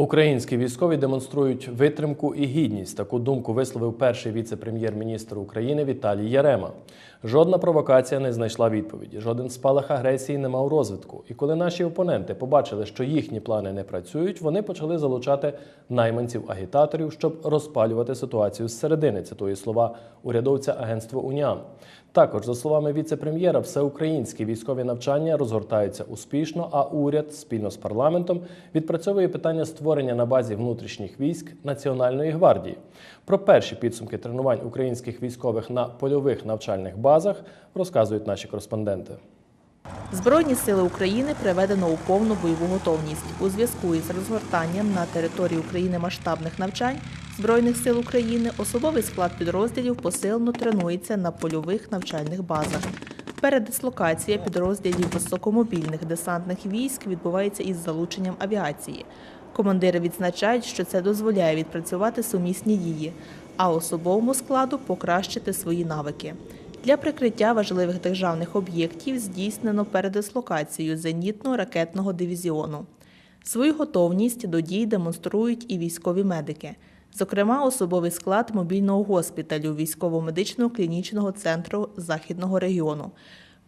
Українські військові демонструють витримку і гідність. Таку думку висловив перший віце-прем'єр-міністр України Віталій Ярема. Жодна провокація не знайшла відповіді, жоден спалах агресії не мав розвитку. І коли наші опоненти побачили, що їхні плани не працюють, вони почали залучати найманців-агітаторів, щоб розпалювати ситуацію зсередини. Цитує слова урядовця агентства Уніан. Також, за словами віце-прем'єра, всеукраїнські військові навчання розгортаються успішно, а уряд спільно з парламентом відпрацьовує питання створення на базі внутрішніх військ Національної гвардії. Про перші підсумки тренувань українських військових на польових навчальних базах розказують наші кореспонденти. Збройні сили України приведено у повну бойову готовність у зв'язку із розгортанням на території України масштабних навчань Збройних сил України. Особовий склад підрозділів посилено тренується на польових навчальних базах. Передислокація підрозділів високомобільних десантних військ відбувається із залученням авіації. Командири відзначають, що це дозволяє відпрацювати сумісні дії, а особовому складу покращити свої навики. Для прикриття важливих державних об'єктів здійснено передислокацію зенітно-ракетного дивізіону. Свою готовність до дій демонструють і військові медики, зокрема, особовий склад мобільного госпіталю військово-медичного клінічного центру Західного регіону.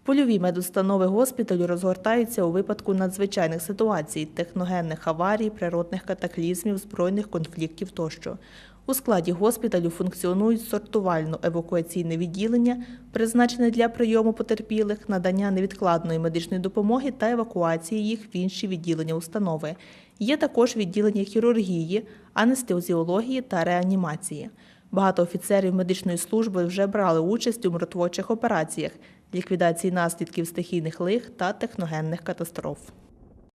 Польові медустанови госпіталю розгортаються у випадку надзвичайних ситуацій, техногенних аварій, природних катаклізмів, збройних конфліктів тощо. У складі госпіталю функціонують сортувально-евакуаційне відділення, призначене для прийому потерпілих, надання невідкладної медичної допомоги та евакуації їх в інші відділення установи. Є також відділення хірургії, анестезіології та реанімації. Багато офіцерів медичної служби вже брали участь у миротворчих операціях, ліквідації наслідків стихійних лих та техногенних катастроф.